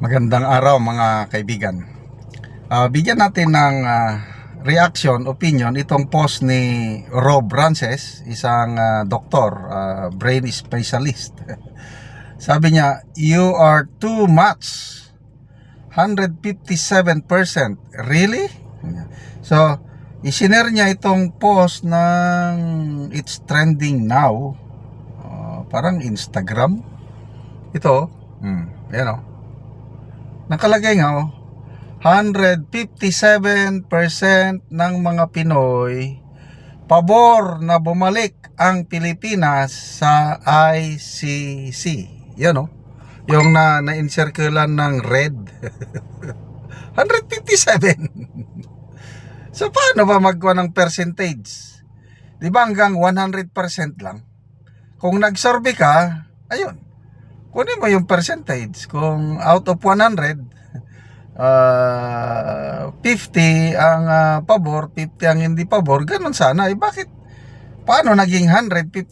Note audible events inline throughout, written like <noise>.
Magandang araw mga kaibigan. Ah, bigyan natin ng ah, reaction, opinion itong post ni Rob Rances, isang ah, doktor, ah, brain specialist. <laughs> Sabi niya, "You are too much. 157%. Really?" So, isinare niya itong post ng It's Trending Now. Ah, parang Instagram. Ito, hmm, yan o. Nakalagay nga oh, 157% ng mga Pinoy pabor na bumalik ang Pilipinas sa ICC. Yan oh. Yung na na-encirculan ng red. <laughs> 157. <laughs> so paano ba magkuha ng percentage? 'Di ba hanggang 100% lang? Kung nag-survey ka, ayun, kunin mo yung percentage. Kung out of 100, uh, 50 ang uh, pabor, 50 ang hindi pabor, ganun sana. Eh bakit? Paano naging 157%?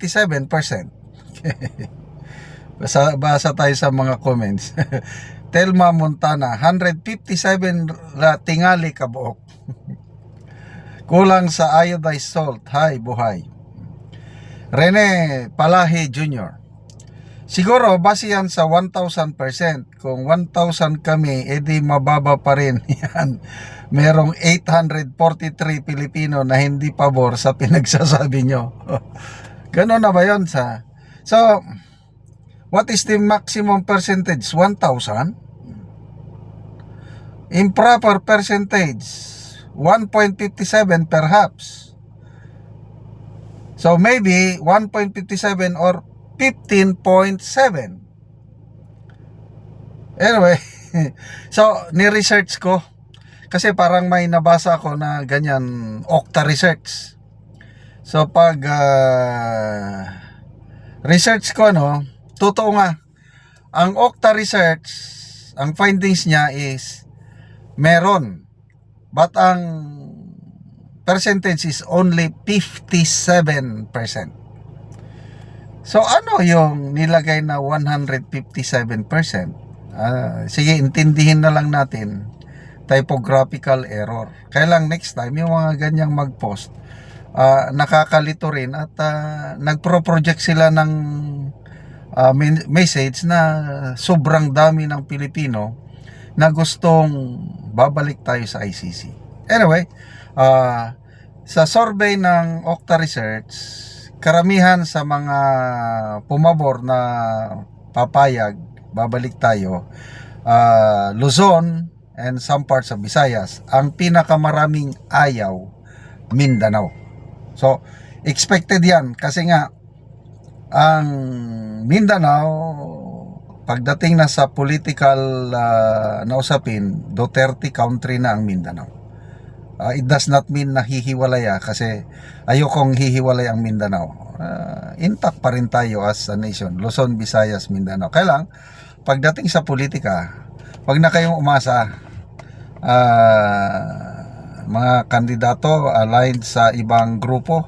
<laughs> basa, basa tayo sa mga comments. <laughs> Telma Montana, 157 la tingali kabuok. <laughs> Kulang sa iodized salt. Hi, buhay. Rene Palahi Jr. Siguro base yan sa 1,000%. Kung 1,000 kami, edi mababa pa rin <laughs> yan. Merong 843 Pilipino na hindi pabor sa pinagsasabi nyo. <laughs> Ganon na ba yun sa... So, what is the maximum percentage? 1,000? Improper percentage, 1.57 perhaps. So maybe 1.57 or 15.7. Anyway, <laughs> so ni-research ko kasi parang may nabasa ako na ganyan Okta Research. So pag ah, research ko no, totoo nga ang Okta Research, ang findings niya is meron but ang percentage is only 57%. So ano yung nilagay na 157%? Ah, sige, intindihin na lang natin typographical error. Kailang next time yung mga ganyang mag-post ah, nakakalito rin at ah, nagpro-project sila ng min- message na sobrang dami ng Pilipino na gustong babalik tayo sa ICC. Anyway, ah, sa survey ng Okta Research, karamihan sa mga pumabor na papayag, babalik tayo, ah, Luzon and some parts of Visayas, ang pinakamaraming ayaw, Mindanao. So, expected yan kasi nga, ang Mindanao, pagdating na sa political ah, na usapin, Duterte country na ang Mindanao. Ah, it does not mean na hihiwalay ah, kasi ayokong hihiwalay ang Mindanao. Ah, intact pa rin tayo as a nation. Luzon, Visayas, Mindanao. Kaya lang, pagdating sa politika, wag na kayong umasa ah, mga kandidato aligned sa ibang grupo.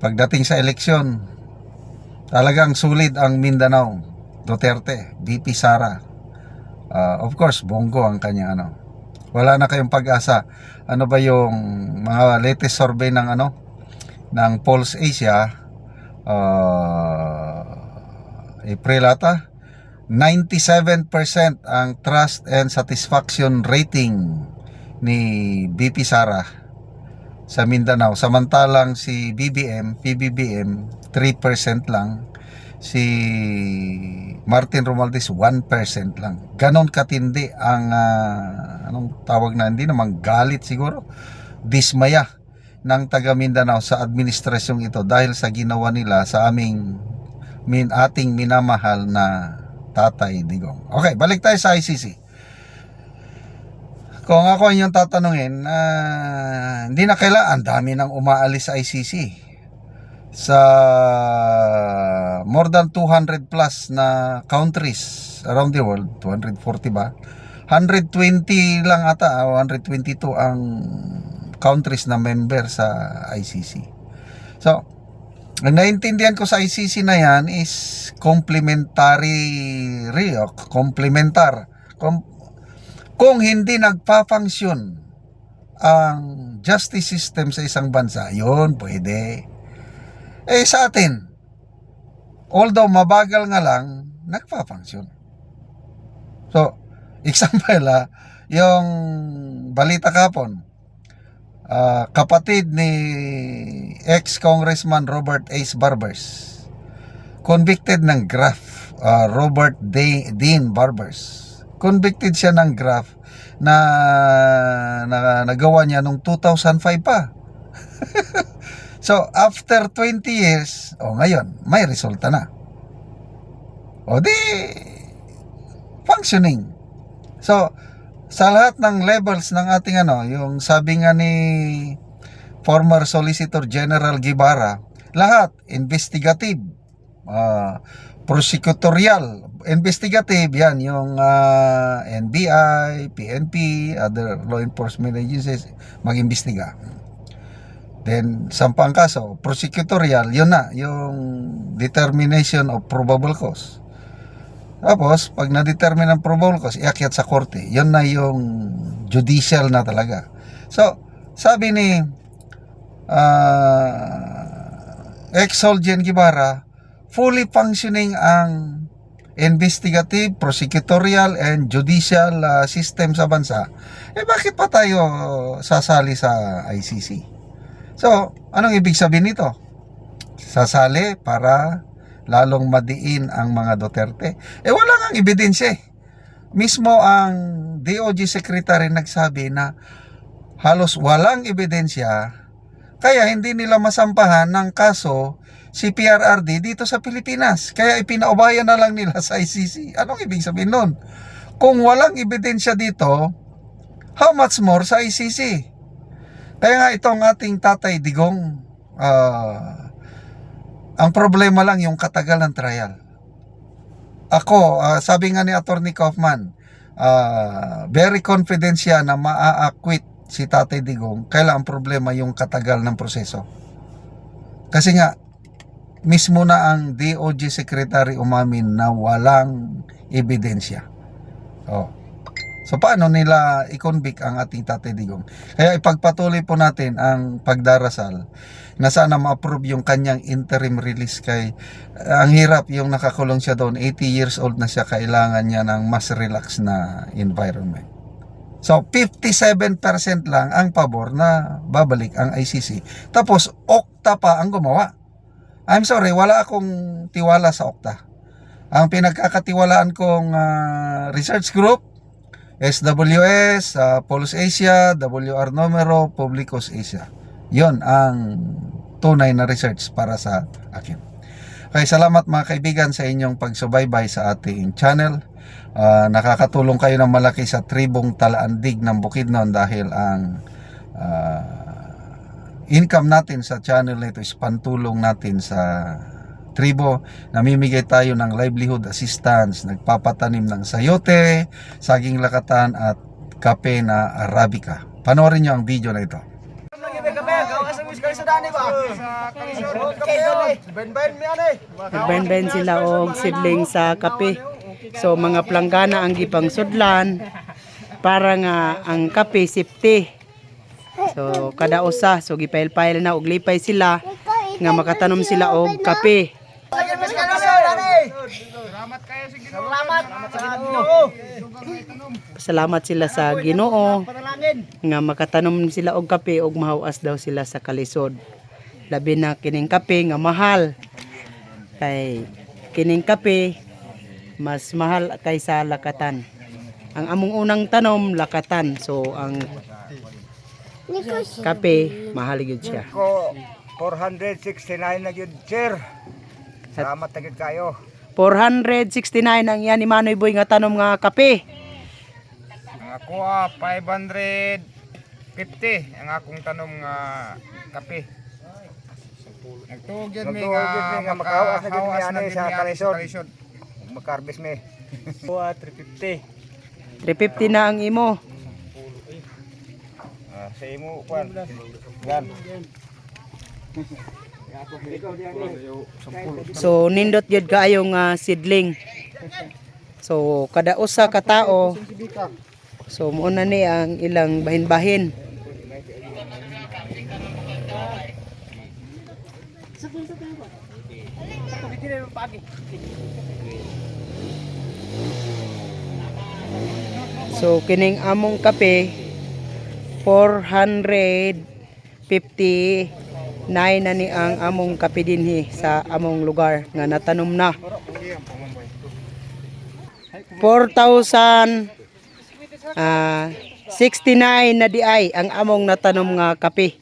Pagdating sa eleksyon, talagang sulit ang Mindanao. Duterte, BP Sara. Ah, of course, Bongo ang kanya ano. Wala na kayong pag-asa. Ano ba yung mga latest survey ng ano ng Pulse Asia? Uh, April ata. 97% ang trust and satisfaction rating ni BP Sara sa Mindanao. Samantalang si BBM PBBM 3% lang si Martin Romualdez 1% lang. Ganon katindi ang ah, anong tawag na hindi naman galit siguro. Dismaya ng taga Mindanao sa administrasyong ito dahil sa ginawa nila sa aming min ating minamahal na Tatay Digong. Okay, balik tayo sa ICC. Kung ako yung tatanungin, ah, hindi na kailangan, ang dami nang umaalis sa ICC sa more than 200 plus na countries around the world 240 ba 120 lang ata o 122 ang countries na member sa ICC so Ang naintindihan ko sa ICC na yan is complementary complementar. Com- kung hindi nagpa-function ang justice system sa isang bansa, yun, pwede. Eh, sa atin, although mabagal nga lang, nagpa-function. So, <laughs> example ah, yung balita kapon, ah, kapatid ni ex-congressman Robert Ace Barbers, convicted ng graft, ah, Robert De- Dean Barbers. Convicted siya ng graft na, na nagawa niya nung 2005 pa. So, after 20 years, o ngayon, may resulta na. O di, functioning. So, sa lahat ng levels ng ating ano, yung sabi nga ni former Solicitor General Gibara, lahat, investigative, ah, prosecutorial, investigative, yan, yung ah, NBI, PNP, other law enforcement agencies, mag-imbestiga. Then, sampang kaso, prosecutorial, yun na, yung determination of probable cause. Tapos, pag na-determine ang probable cause, iakyat sa korte. Yun na yung judicial na talaga. So, sabi ni uh, ex-Soldier Guevara, fully functioning ang investigative, prosecutorial, and judicial uh, system sa bansa. Eh, bakit pa tayo sasali sa ICC? So, anong ibig sabihin nito? Sasali para lalong madiin ang mga Duterte. Eh wala nga ebidensya eh. Mismo ang DOJ Secretary nagsabi na halos walang ebidensya kaya hindi nila masampahan ng kaso si PRRD dito sa Pilipinas. Kaya ipinaubayan na lang nila sa ICC. Anong ibig sabihin nun? Kung walang ebidensya dito, how much more sa ICC? Kaya nga itong ating tatay Digong, ah, ang problema lang yung katagal ng trial. Ako, ah, sabi nga ni Attorney Kaufman, ah, very confident siya na maa-acquit si Tatay Digong. Kailan ang problema yung katagal ng proseso. Kasi nga, mismo na ang DOJ Secretary umamin na walang ebidensya. Oh. So paano nila i-convict ang ating Tatay Digong? Kaya ipagpatuloy po natin ang pagdarasal na sana ma-approve yung kanyang interim release kay uh, ang hirap yung nakakulong siya doon. 80 years old na siya kailangan niya ng mas relax na environment. So 57% lang ang pabor na babalik ang ICC tapos Okta pa ang gumawa. I'm sorry wala akong tiwala sa Okta. Ang pinagkakatiwalaan kong uh, research group SWS, uh, Pulse Asia, WR Numero, Publicos Asia. Yon ang tunay na research para sa akin. Okay, salamat mga kaibigan sa inyong pagsubaybay sa ating channel. Uh, nakakatulong kayo ng malaki sa tribong Talaandig ng Bukidnon dahil ang uh, income natin sa channel nito is pantulong natin sa tribo, namimigay tayo ng livelihood assistance, nagpapatanim ng sayote, saging lakatan at kape na arabica. Panoorin nyo ang video na ito. Nagbayan-bayan sila og sidling sa kape. So mga planggana ang gipang sudlan para nga ang kape safety. So kada usa so gipail-pail na og lipay sila nga makatanom sila og kape. Salamat sila sa Ginoo nga makatanom sila og kape og mahawas daw sila sa kalisod. Labi na kining kape nga mahal. Kay kining kape mas mahal kaysa lakatan. Ang among unang tanom lakatan. So ang kape mahal gyud siya. ko 469 na yun, sir. Salamat yun kayo. 469 ang yan ni Manoy Boy nga tanom nga kape. Ang ako ah, 550. Ang akong tanong nga kape. Nagtuog yun mi mi nga makahawas na mi makahawas ani sa mi kalisod. me. Buwa 350. 350 na ang imo. Ah, sa imo kwan. Yan. <laughs> So nindot gyud kaayo nga seedling. So kada usa ka tao So mo na ni ang ilang bahin-bahin. So kining among kape 459 na ni ang among kape sa among lugar nga natanom na. 4,000 ah 69 na di ay ang among natanom nga kape.